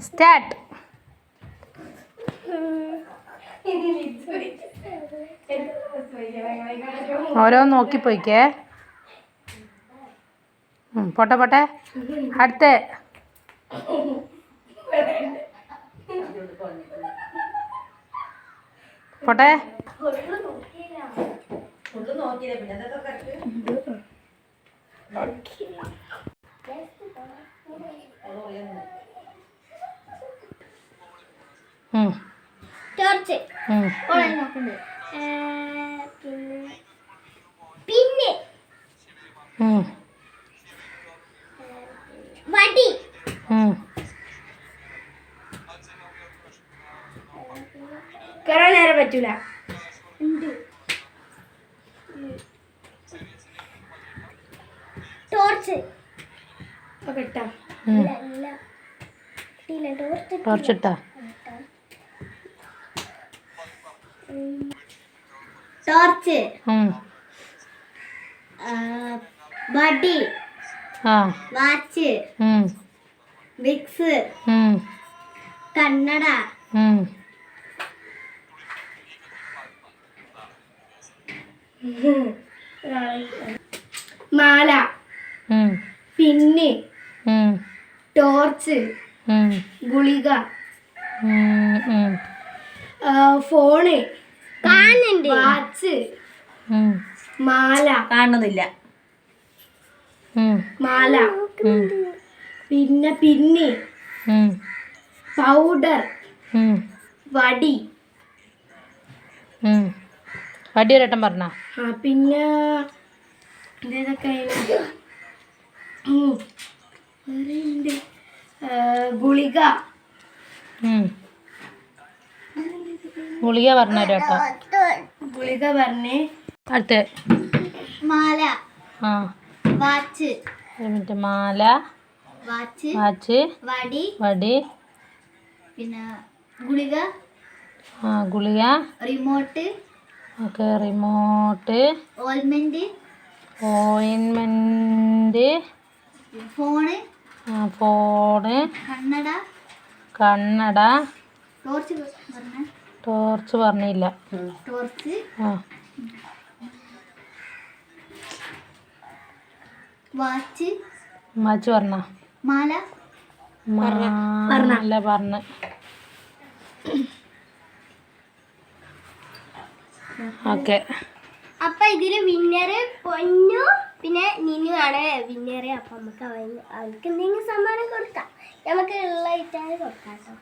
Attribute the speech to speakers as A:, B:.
A: Start. ഓരോ നോക്കി പോയിക്കേ. പോട്ടെ പോട്ടെ. അടുത്ത. പോട്ടെ. ഉം,
B: ടോർച്ച്. പിന്നെ.
A: ഉം,
B: വടി.
C: കയറാൻ നേരം പറ്റൂല.
B: ഉണ്ട്. കിട്ടിയില്ല ടോർച്ച്.
A: ആ
B: വാച്ച്. വിക്സ്. കണ്ണട.
C: മാല. പിന്ന് ടോർച്ച് ഗുളിക ഫോണ്
B: കാണുന്നുണ്ട്.
C: വാച്ച് മാല.
D: കാണുന്നില്ല.
C: മാല. പിന്നെ പിന്നെ പൗഡർ വടി.
A: വടി ഒരട്ടം പറഞ്ഞ?
C: ആ പിന്നെ ഇതൊക്കെ ഗുളിക.
A: ഗുളിക പറഞ്ഞു കേട്ടോ.
C: ഗുളിക പറഞ്ഞ്
A: അടുത്ത.
B: മാല.
A: ആ.
B: വാച്ച്.
A: എന്നിട്ട് മാല.
B: വാച്ച്.
A: വാച്ച്.
B: വടി.
A: വടി.
B: പിന്നെ ഗുളിക.
A: ആ ഗുളിക.
B: റിമോട്ട്.
A: Okay remote.
B: ഓൾമെന്റ്
A: ഓയിൻമെന്റ്
B: ഫോണ്?
A: ഫോണ്.
B: കണ്ണട?
A: കണ്ണട.
B: ടോർച്ച് പറഞ്ഞ.
A: ടോർച്ച് പറഞ്ഞില്ല.
B: ടോർച്ച്?
A: ആ.
B: വാച്ച്?
A: വാച്ച് പറഞ്ഞ?
B: മാല?
A: മാല പറഞ്ഞ? ഓക്കെ.
B: അപ്പൊ ഇതിൽ വിന്നർ പൊന്നു. പിന്നെ നിനു ആണ് വിന്നേറെ. അപ്പം നമുക്ക് അവൾക്ക് എന്തെങ്കിലും സമ്മാനം കൊടുക്കാം. നമുക്ക് ഉള്ള ഇട്ടാണ് കൊടുക്കാം കേട്ടോ.